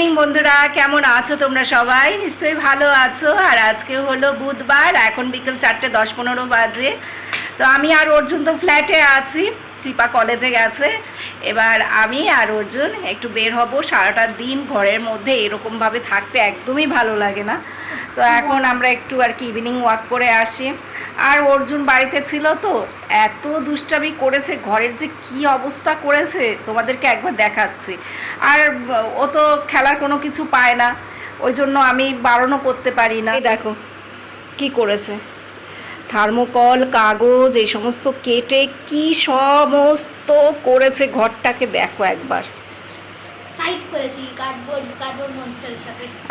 Evening বন্ধুরা। কেমন আছো তোমরা সবাই? নিশ্চয়ই ভালো আছো। আর আজকে হলো বুধবার, এখন বিকেল চারটে দশ পনেরো বাজে। তো আমি আর অর্জুন তো ফ্ল্যাটে আছি। কৃপা কলেজে গেছে। এবার আমি আর অর্জুন একটু বের হব। সারাটা দিন ঘরের মধ্যে এরকমভাবে থাকতে একদমই ভালো লাগে না। তো এখন আমরা একটু আর কি ইভিনিং ওয়াক করে আসি। আর অর্জুন বাড়িতে ছিল তো, এত দুষ্টামি করেছে, ঘরের যে কি অবস্থা করেছে, তোমাদেরকে একবার দেখাচ্ছি। আর ও তো খেলার কোনো কিছু পায় না, ওই জন্য আমি বারণও করতে পারি না। দেখো, কি করেছে। থার্মোকল কাগজ এই সমস্ত কেটে কি সমস্ত করেছে ঘরটাকে দেখো একবার।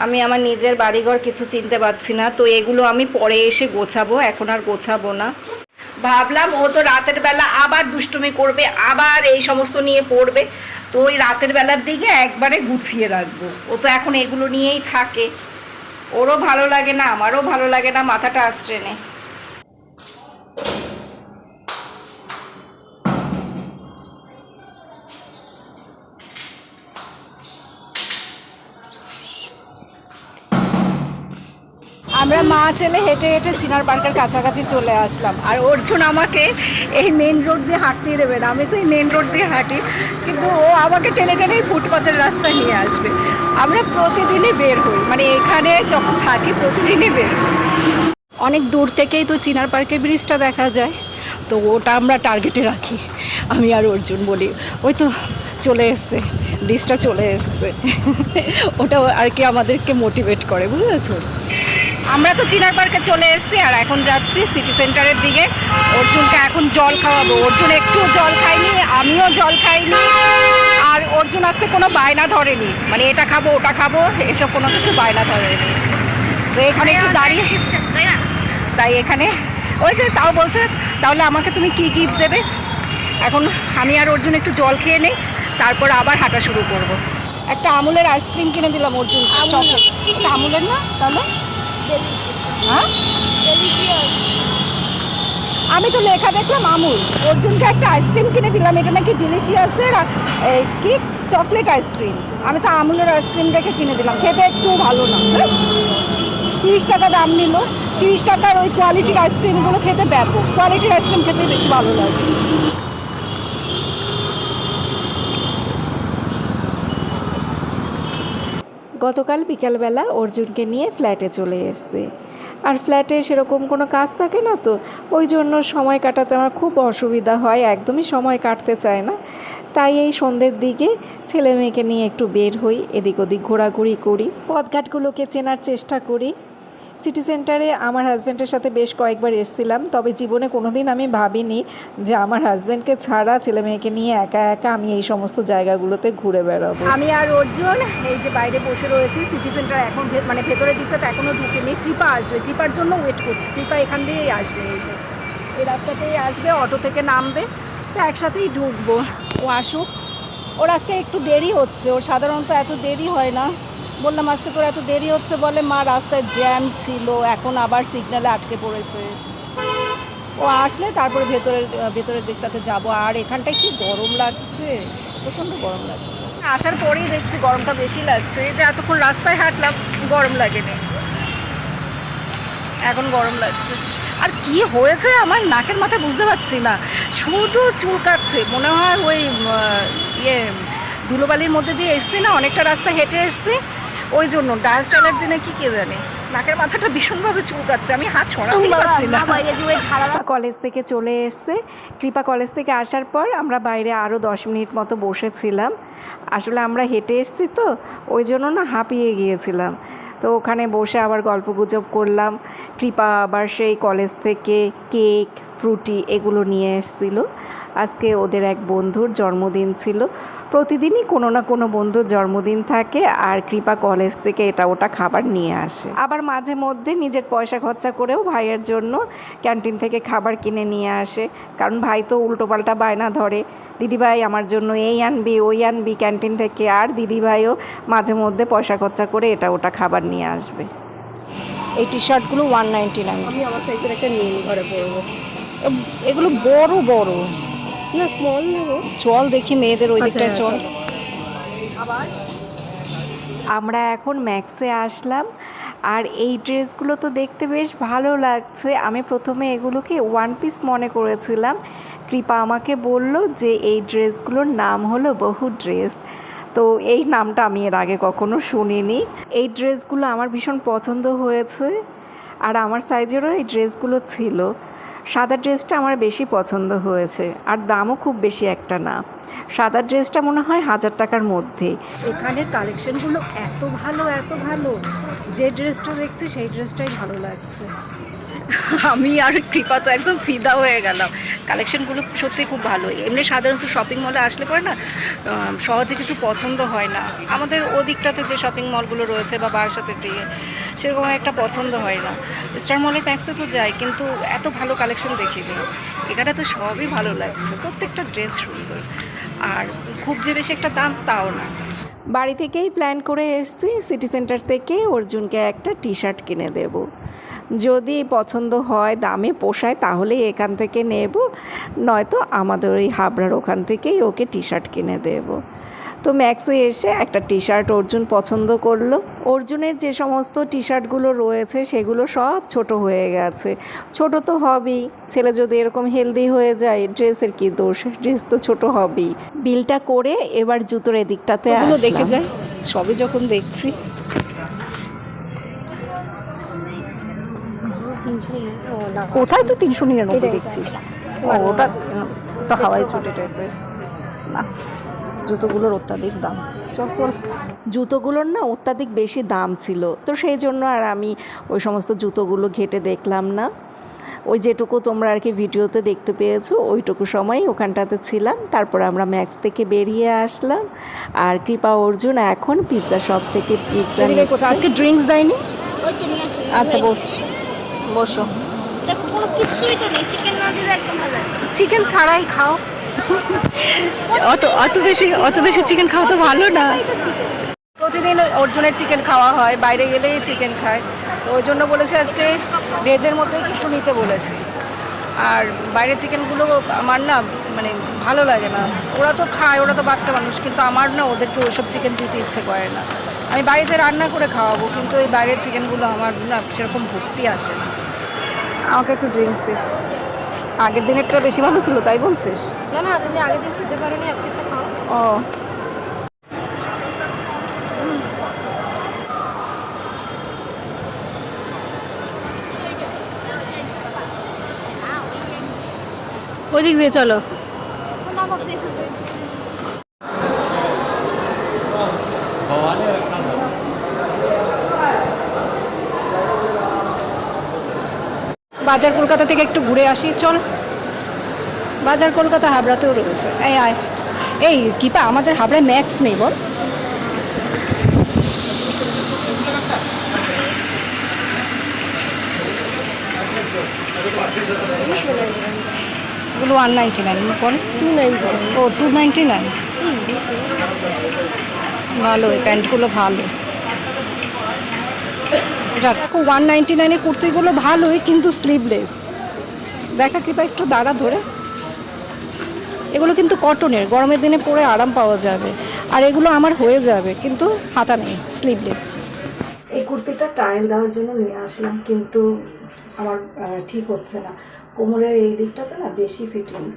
আমি আমার নিজের বাড়িঘর কিছু চিনতে পারছি না তো এগুলো আমি পরে এসে গোছাবো এখন আর গোছাবো না। ভাবলাম ও তো রাতের বেলা আবার দুষ্টুমি করবে আবার এই সমস্ত নিয়ে পড়বে তো ওই রাতের বেলার দিকে একবারে গুছিয়ে রাখব। ও তো এখন এগুলো নিয়েই থাকে। ওরও ভালো লাগে না আমারও ভালো লাগে না মাথাটা আশ্রে নে। ছেলে হেঁটে হেঁটে চিনার পার্কের কাছাকাছি চলে আসলাম। আর অর্জুন আমাকে এই মেন রোড দিয়ে হাঁটতে দেবে না। আমি তো এই মেন রোড দিয়ে হাঁটি, কিন্তু ও আমাকে টেনে টেনে এই ফুটপাতের রাস্তায় নিয়ে আসবে। আমরা প্রতিদিনই বের হই মানে এখানে যখন থাকি প্রতিদিনই বের হই। অনেক দূর থেকেই তো চিনার পার্কের ব্রিজটা দেখা যায়। তো ওটা আমরা টার্গেটে রাখি। আমি আর অর্জুন বলি, ওই তো চলে এসছে, ব্রিজটা চলে এসছে। ওটা আর কি আমাদেরকে মোটিভেট করে, বুঝেছ? আমরা তো চিনার পার্কে চলে এসেছি আর এখন যাচ্ছি সিটি সেন্টারের দিকে। অর্জুনকে এখন জল খাওয়াবো। অর্জুন একটু জল খায়নি আমিও জল খাইনি। আর অর্জুন আজকে কোনো বায়না ধরেনি। মানে এটা খাব ওটা খাব এসব কোনো কিছু বায়না ধরেনি। তো এখানে একটু দাঁড়িয়ে তাই এখানে ওই যে তাও বলছে তাহলে আমাকে তুমি কি গিফট দেবে? এখন আমি আর অর্জুন একটু জল খেয়ে নেই তারপর আবার হাঁটা শুরু করব। একটা আমুলের আইসক্রিম কিনে দিলাম অর্জুন। চকলেট এটা আমুলের না তাহলে? হ্যাঁ? আমি তো লেখা দেখলাম আমুল। অর্জুনকে একটা আইসক্রিম কিনে দিলাম, এটা নাকি ডিলিশিয়াসের কি? Chocolate ice cream. আমি তো আমুলের আইসক্রিম দেখে কিনে দিলাম, খেতে একটু ভালো না হ্যাঁ? তিরিশ টাকা দাম নিল। তিরিশ টাকার ওই কোয়ালিটির আইসক্রিমগুলো খেতে ব্যাপক। কোয়ালিটির আইসক্রিম খেতে বেশি ভালো লাগে। গতকাল বিকালবেলা অর্জুনকে নিয়ে ফ্ল্যাটে চলে এসছে। আর ফ্ল্যাটে সেরকম কোনো কাজ থাকে না তো? ওই জন্য সময় কাটাতে আমার খুব অসুবিধা হয়, একদমই সময় কাটতে চায় না। তাই এই সন্ধ্যের দিকে ছেলে মেয়েকে নিয়ে একটু বের হই, এদিক ওদিক ঘোরাঘুরি করি, পথঘাটগুলোকে চেনার চেষ্টা করি। সিটি সেন্টারে আমার হাজব্যান্ডের সাথে বেশ কয়েকবার এসেছিলাম, তবে জীবনে কোনো দিন আমি ভাবিনি যে আমার হাজব্যান্ডকে ছাড়া ছেলে মেয়েকে নিয়ে একা একা আমি এই সমস্ত জায়গাগুলোতে ঘুরে বেড়াবো। আমি আর অর্জুন এই যে বাইরে বসে রয়েছি, সিটি সেন্টার এখন মানে ভেতরের দিকটাতে এখনও ঢুকেনি। কৃপা আসবে, কৃপার জন্য ওয়েট করছি। কৃপা এখান দিয়েই আসবে, এই যে। এই রাস্তাতেই আসবে, অটো থেকে নামবে, তো একসাথেই ঢুকবো। ও আসুক। ওর আজকে একটু দেরি হচ্ছে, ওর সাধারণত এত দেরি হয় না। বললাম, আজকে তোর এত দেরি হচ্ছে বলে? মা, রাস্তায় জ্যাম ছিল, এখন আবার সিগন্যালে আটকে পড়েছে। ও আসলে তারপরে ভেতরের ভেতরের দিকটাতে যাব। আর এখানটায় কি গরম লাগছে? প্রচণ্ড গরম লাগছে। আসার পরেই দেখছি গরমটা বেশি লাগছে। যে এতক্ষণ রাস্তায় হাঁটলাম, গরম লাগেনি। এখন গরম লাগছে। আর কি হয়েছে আমার নাকের মাথায় বুঝতে পারছি না। শুধু চুলকাচ্ছে। মনে হয় ওই ইয়ে ধুলোবালির মধ্যে দিয়ে এসছি না, অনেকটা রাস্তা হেঁটে এসছি। ওই জন্য ডাস্ট অ্যালার্জি না কি কে জানে? নাকের মাথাটা ভীষণভাবে চুলকাচ্ছে আমি হাত ছড়াতেই পারছি না। বাইরে কলেজ থেকে চলে এসছে। কৃপা কলেজ থেকে আসার পর আমরা বাইরে আরও দশ মিনিট মতো বসেছিলাম। আসলে আমরা হেঁটে এসেছি তো ওই জন্য না হাঁপিয়ে গিয়েছিলাম। তো ওখানে বসে আবার গল্প গুজব করলাম। কৃপা আবার সেই কলেজ থেকে কেক ফ্রুটি এগুলো নিয়ে এসেছিল। আজকে ওদের এক বন্ধুর জন্মদিন ছিল। প্রতিদিনই কোনো না কোনো বন্ধুর জন্মদিন থাকে আর কৃপা কলেজ থেকে এটা ওটা খাবার নিয়ে আসে। আবার মাঝে মধ্যে নিজের পয়সা খরচা করেও ভাইয়ের জন্য ক্যান্টিন থেকে খাবার কিনে নিয়ে আসে। কারণ ভাই তো উল্টোপাল্টা বায়না ধরে দিদিভাই আমার জন্য এই আনবি ওই আনবি ক্যান্টিন থেকে। আর দিদিভাইও মাঝে মধ্যে পয়সা খরচা করে এটা ওটা খাবার নিয়ে আসবে। এই টি শার্টগুলো ওয়ান নাইনটি নাইন আমি আমার সাইজের একটা নিয়ে নিই ঘরে পরবো। এগুলো বড় বড়। না স্মল নেব। চল দেখি মেয়েদের ওই আচ্ছা, দিকটায় হ্যাঁ, চল। চল। আবার? আমরা এখন ম্যাক্সে আসলাম আর এই ড্রেসগুলো তো দেখতে বেশ ভালো লাগছে। আমি প্রথমে এগুলোকে ওয়ান পিস মনে করেছিলাম। কৃপা আমাকে বলল যে এই ড্রেসগুলোর নাম হলো বহু ড্রেস। তো এই নামটা আমি এর আগে কখনো শুনিনি। এই ড্রেসগুলো আমার ভীষণ পছন্দ হয়েছে আর আমার সাইজেরও এই ড্রেসগুলো ছিল। সাদা ড্রেসটা আমার বেশি পছন্দ হয়েছে, আর দামও খুব বেশি একটা না। সাদা ড্রেসটা মনে হয় হাজার টাকার মধ্যে। এখানের কালেকশনগুলো এত ভালো এত ভালো। যে ড্রেসটা দেখছি, সেই ড্রেসটাই ভালো লাগছে। আমি আর কৃপা তো একদম ফিদা হয়ে গেলাম। কালেকশনগুলো সত্যি খুব ভালো। এমনি সাধারণত শপিং মলে আসলে পরে না সহজে কিছু পছন্দ হয় না। আমাদের ওদিকটাতে যে শপিং মলগুলো রয়েছে বা বারাসাতের দিকে সেরকম একটা পছন্দ হয় না। স্টার মলের প্যাক্সে তো যাই, কিন্তু এত ভালো কালেকশন দেখিনি। এখানে তো সবই ভালো লাগছে, প্রত্যেকটা ড্রেস সুন্দর। আর খুব যে বেশি একটা দাম, তাও না। বাড়ি থেকেই প্ল্যান করে এসেছি সিটি সেন্টার থেকে অর্জুনকে একটা টি শার্ট কিনে দেব। যদি পছন্দ হয়, দামে পোষায়, তাহলে এখান থেকে নেব। নয়তো আমাদের ওই হাবড়ার ওখান থেকেই ওকে টি শার্ট কিনে দেব। তো ম্যাক্সে এসে একটা টি শার্ট অর্জুন পছন্দ করল। অর্জুনের যে সমস্ত টি শার্টগুলো রয়েছে সেগুলো সব ছোট হয়ে গেছে। ছোট তো হবেই। ছেলে যদি এরকম হেলদি হয়ে যায় ড্রেসের কি দোষ? ড্রেস তো ছোট হবেই। বিলটা করে এবার জুতোর এদিকটাতে দেখে যায় সবে যখন দেখছি। কোথায় তো তিনশো নিরানব্বই দেখছিস? ওটা তো হাওয়াই চুটি টাইপের। না। জুতোগুলোর অত্যাধিক দাম। চল চল। জুতোগুলোর না অত্যাধিক বেশি দাম ছিল। তো সেই জন্য আর আমি ওই সমস্ত জুতোগুলো ঘেটে দেখলাম না। ওই যেটুকু তোমরা আর কি ভিডিওতে দেখতে পেয়েছ ওইটুকু সময় ওখানটাতে ছিলাম। তারপর আমরা ম্যাক্স থেকে বেরিয়ে আসলাম। আর কৃপা অর্জুন এখন পিৎজা শপ থেকে পিৎজা আজকে ড্রিঙ্কস দেয়নি? আচ্ছা বস বসো। চিকেন ছাড়াই খাও। অত অত বেশি অত বেশি চিকেন খাওয়া তো ভালো না। প্রতিদিন অর্জুনের চিকেন খাওয়া হয় বাইরে গেলেই চিকেন খায়। তো ওই জন্য বলেছে আজকে ভেজের মধ্যেই কিছু নিতে বলেছে। আর বাইরের চিকেনগুলো আমার না মানে ভালো লাগে না। ওরা তো খায় ওরা তো বাচ্চা মানুষ কিন্তু আমার না ওদেরকে ওইসব চিকেন দিতে ইচ্ছে করে না। আমি বাড়িতে রান্না করে খাওয়াবো কিন্তু এই বাইরের চিকেনগুলো আমার না সেরকম ভক্তি আসে না। আমাকে একটু ড্রিঙ্কস দিস। আগের দিনেরটা বেশি ভালো ছিল তাই বলছিস না না তুমি আগের দিন খেতে পারোনি আজকে তো খাও ও ওই দিক দিয়ে চলো না বাজার কলকাতা থেকে একটু ঘুরে আসি। চল। বাজার কলকাতা হাবড়াতেও রয়েছে। এই আয়। এই কিপা আমাদের হাবড়ায় ম্যাক্স নেই বল। ওগুলো ওয়ান নাইনটি নাইন বল। টু নাইনটি ও টু নাইনটি নাইন ভালো এই প্যান্টগুলো ভালো। দেখো ওয়ান নাইনটি নাইনের কুর্তিগুলো ভালোই কিন্তু স্লিভলেস দেখা কিবা একটু দাঁড়া ধরে। এগুলো কিন্তু কটনের গরমের দিনে পরে আরাম পাওয়া যাবে। আর এগুলো আমার হয়ে যাবে কিন্তু হাতা নেই স্লিভলেস এই কুর্তিটা টাইল দেওয়ার জন্য নিয়ে আসলাম কিন্তু আমার ঠিক হচ্ছে না। কোমরের এই দিকটাতে না বেশি ফিটিংস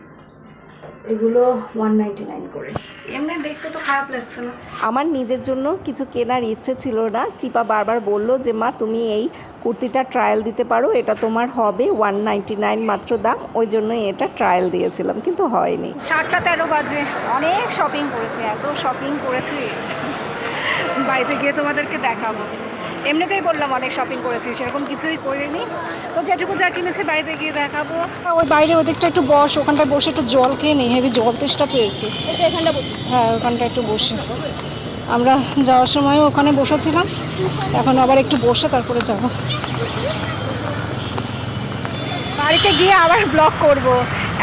এগুলো ওয়ান নাইনটি নাইন করে। এমনি দেখতে তো খারাপ লাগছে না। আমার নিজের জন্য কিছু কেনার ইচ্ছে ছিল না। কৃপা বারবার বলল যে মা তুমি এই কুর্তিটা ট্রায়াল দিতে পারো। এটা তোমার হবে ওয়ান নাইনটি নাইন মাত্র দাম। ওই জন্যই এটা ট্রায়াল দিয়েছিলাম কিন্তু হয়নি। সাতটা তেরো বাজে। অনেক শপিং করেছি এত শপিং করেছি। বাড়িতে গিয়ে তোমাদেরকে দেখাবো। এমনিতেই বললাম অনেক শপিং করেছি সেরকম কিছুই করিনি। তো যেটুকু যা কিনেছি বাইরে গিয়ে দেখাবো। ওই বাইরে ওদিকটা একটু বস ওখানটা বসে একটু জল খেয়ে নিই হেভি জল তেষ্টা পেয়েছি। হ্যাঁ ওখানটা একটু বসে। আমরা যাওয়ার সময় ওখানে বসেছিলাম এখন আবার একটু বসে তারপরে যাব। বাড়িতে গিয়ে আবার ব্লগ করব।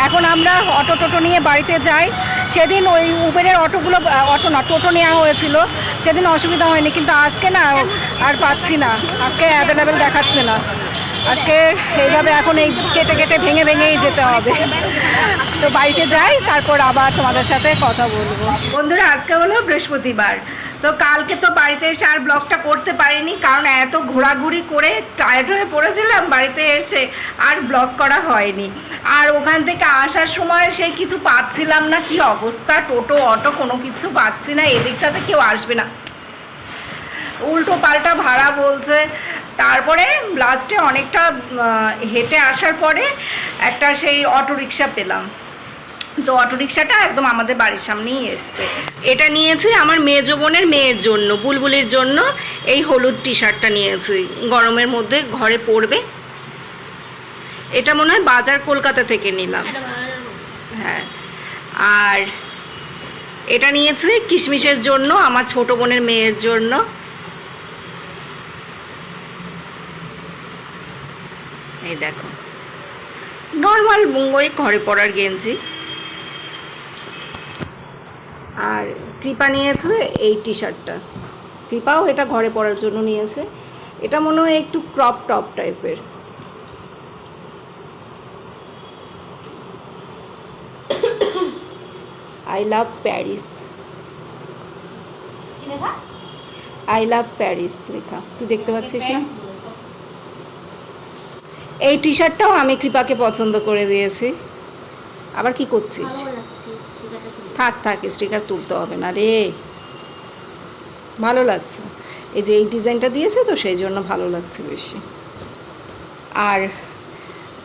এখন আমরা অটো টোটো নিয়ে বাড়িতে যাই। সেদিন ওই উবেরের অটোগুলো, অটো না, টোটো নেওয়া হয়েছিল। সেদিন অসুবিধা হয়নি, কিন্তু আজকে না আর পাচ্ছি না। আজকে অ্যাভেলেবেল দেখাচ্ছে না। আজকে এইভাবে এখন এই কেটে কেটে ভেঙে ভেঙেই যেতে হবে। তো বাড়িতে যাই, তারপর আবার তোমাদের সাথে কথা বলব। বন্ধুরা, আজকে হলো বৃহস্পতিবার। তো কালকে তো বাড়িতে এসে আর ব্লগটা করতে পারিনি, কারণ এত ঘোরাঘুরি করে টায়ার্ড হয়ে পড়েছিলাম বাড়িতে এসে আর ব্লগ করা হয়নি। আর ওখান থেকে আসার সময় সেই কিছু পাচ্ছিলাম না, কি অবস্থা? টোটো, অটো, কোনো কিছু পাচ্ছি না, এদিকটাতে কেউ আসবে না। উল্টো পাল্টা ভাড়া বলছে। তারপরে লাস্টে অনেকটা হেঁটে আসার পরে একটা সেই অটো রিক্সা পেলাম। তো অটো রিক্সাটা একদম আমাদের বাড়ির সামনেই এসছে। এটা নিয়েছি আমার মেজ বোনের মেয়ের জন্য বুলবুলির জন্য এই হলুদ টি শার্টটা নিয়েছি। গরমের মধ্যে ঘরে পরবে এটা মনে হয় বাজার কলকাতা থেকে নিলাম। হ্যাঁ। আর এটা নিয়েছি কিশমিশের জন্য আমার ছোট বোনের মেয়ের জন্য। এই দেখো। নর্মাল ওই ঘরে পরার গেঞ্জি। আর কৃপা নিয়েছে এই টি শার্টটা কৃপাও এটা ঘরে পরার জন্য নিয়েছে। এটা মনে হয় একটু ক্রপ টপ টাইপের। আই লাভ প্যারিস লেখা? আই লাভ প্যারিস লেখা। তুই দেখতে পাচ্ছিস না? এই টি শার্টটাও আমি কৃপাকে পছন্দ করে দিয়েছি। আবার কি করছিস? থাক থাক স্টিকার তুলতে হবে না রে। ভালো লাগছে। এই যে এই ডিজাইনটা দিয়েছে তো, সেই জন্য ভালো লাগছে বেশি। আর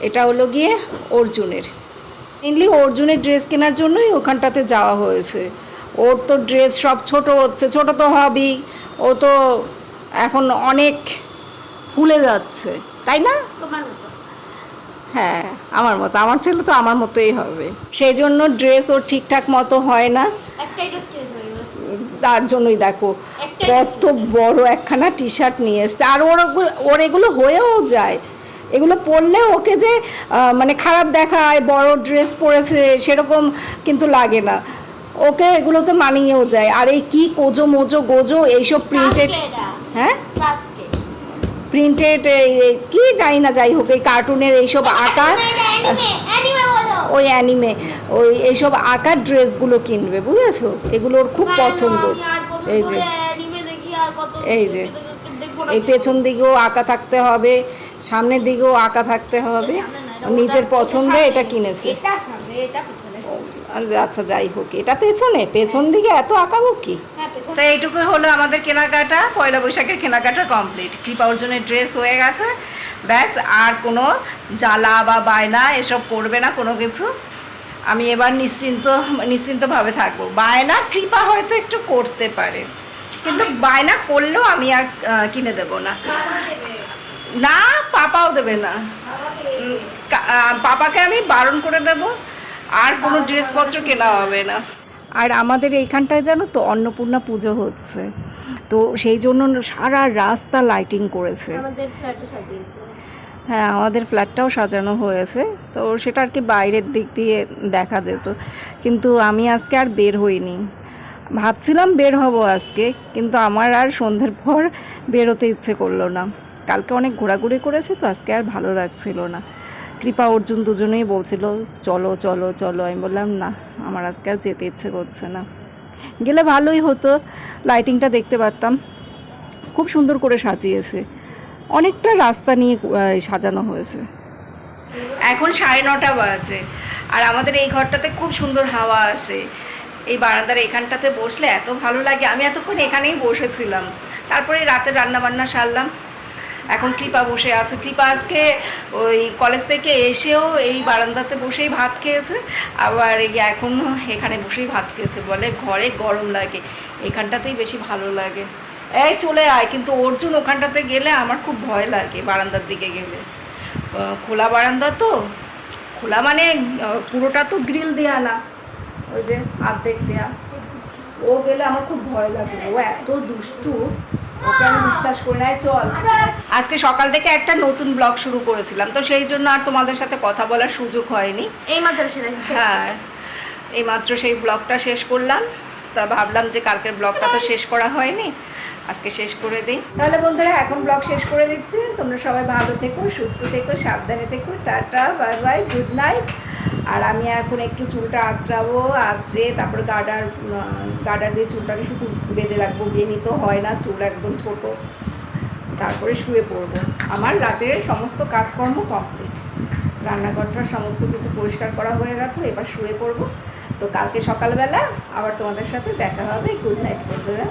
এটা হলো গিয়ে অর্জুনের। মেনলি অর্জুনের ড্রেস কেনার জন্যই ওখানটাতে যাওয়া হয়েছে। ওর তো ড্রেস সব ছোট হচ্ছে, ছোট তো হবেই। ও তো এখন অনেক ফুলে যাচ্ছে। তাই না? তোমার। হ্যাঁ আমার মতো। আমার ছেলে তো আমার মতোই হবে। সেই জন্য ড্রেস ওর ঠিকঠাক মতো হয় না। তার জন্যই দেখো কত বড় একখানা টি শার্ট নিয়ে এসছে। আর ওর ওগুলো- ওর এগুলো হয়েও যায়। এগুলো পরলে ওকে যে মানে খারাপ দেখায় বড় ড্রেস পরেছে সেরকম কিন্তু লাগে না। ওকে এগুলো তো মানিয়েও যায়। আর এই কি কোজো মোজো গোজো এইসব প্রিন্টেড হ্যাঁ। প্রিন্টেড কি জানি না যাই হোক এই কার্টুনের এইসব আঁকা ওই অ্যানিমে ওই এইসব আঁকার ড্রেসগুলো কিনবে বুঝেছ? এগুলো ওর খুব পছন্দ। আমি আর কত এই যে। এই যে। এই পেছন দিকেও আঁকা থাকতে হবে সামনের দিকেও আঁকা থাকতে হবে। নিজের পছন্দে এটা কিনেছে এটা সামনে এটা পিছনে আচ্ছা যাই হোক এটা পেছনে পেছন দিকে এত আঁকাবো কি? হ্যাঁ পেছনে তো এইটুকু হলো আমাদের কেনাকাটা পয়লা বৈশাখের কেনাকাটা কমপ্লিট কৃপা অর্জনের ড্রেস হয়ে গেছে ব্যাস আর কোনো জ্বালা বা বায়না এসব করবে না কোনো কিছু। আমি এবার নিশ্চিন্ত নিশ্চিন্তভাবে থাকব। বায়না কৃপা হয়তো একটু করতে পারে কিন্তু বায়না করলেও আমি আর কিনে দেব না। না পাপাও দেবে না। পাপাকে আমি বারণ করে দেব। আর কোনো ড্রেসপত্র কেনা হবে না। আর আমাদের এইখানটায় জানো তো অন্নপূর্ণা পুজো হচ্ছে। তো সেই জন্য সারা রাস্তা লাইটিং করেছে। আমাদের ফ্ল্যাটও সাজিয়েছে। হ্যাঁ আমাদের ফ্ল্যাটটাও সাজানো হয়েছে। তো সেটা আর কি বাইরের দিক দিয়ে দেখা যেত। কিন্তু আমি আজকে আর বের হইনি। ভাবছিলাম বের হব আজকে কিন্তু আমার আর সন্ধ্যের পর বেরোতে ইচ্ছে করল না। কালকে অনেক ঘোরাঘুরি করেছে তো আজকে আর ভালো লাগছিল না। কৃপা অর্জুন দুজনেই বলছিল, চলো চলো চলো। আমি বললাম, না, আমার আজকে আর যেতে ইচ্ছে করছে না। গেলে ভালোই হতো লাইটিংটা দেখতে পারতাম। খুব সুন্দর করে সাজিয়েছে। অনেকটা রাস্তা নিয়ে সাজানো হয়েছে। এখন সাড়ে নটা বাজে। আর আমাদের এই ঘরটাতে খুব সুন্দর হাওয়া আসে এই বারান্দার এখানটাতে বসলে এত ভালো লাগে। আমি এতক্ষণ এখানেই বসেছিলাম। তারপরে রাতে রান্না বান্না সারলাম। এখন কৃপা বসে আছে। কৃপা আজকে ওই কলেজ থেকে এসেও এই বারান্দাতে বসেই ভাত খেয়েছে। আবার এখন এখানে বসেই ভাত খেয়েছে বলে ঘরে গরম লাগে। এখানটাতেই বেশি ভালো লাগে। এই চলে আয়, কিন্তু অর্জুন ওখানটাতে গেলে আমার খুব ভয় লাগে বারান্দার দিকে গেলে। খোলা বারান্দা তো? খোলা মানে পুরোটা তো গ্রিল দেয়া না। ওই যে আর্ধেক দেয়া। ও গেলে আমার খুব ভয় লাগে। ও এত দুষ্টু। ওকে আমি বিশ্বাস করি না চল। আজকে সকাল থেকে একটা নতুন ব্লগ শুরু করেছিলাম তো সেই জন্য আর তোমাদের সাথে কথা বলার সুযোগ হয়নি। এই মাত্র সেটা হ্যাঁ এইমাত্র সেই ব্লগটা শেষ করলাম তা ভাবলাম যে কালকের ব্লগটা তো শেষ করা হয়নি আজকে শেষ করে দিই। তাহলে বন্ধুরা এখন ব্লগ শেষ করে দিচ্ছি। তোমরা সবাই ভালো থেকো সুস্থ থেকো সাবধানে থেকো tata bye bye good night. আর আমি এখন একটু চুলটা আঁচড়াবো, আঁচড়ে তারপরে গার্ডার গার্ডার দিয়ে চুলটাকে শুধু বেঁধে রাখব বেনি তো হয় না, চুল একদম ছোটো। তারপরে শুয়ে পড়ব। আমার রাতের সমস্ত কাজকর্ম কমপ্লিট। রান্নাঘরটা সমস্ত কিছু পরিষ্কার করা হয়ে গেছে, এবার শুয়ে পড়ব। তো কালকে সকালবেলা আবার তোমাদের সাথে দেখা হবে। গুড নাইট, বন্ধুরা।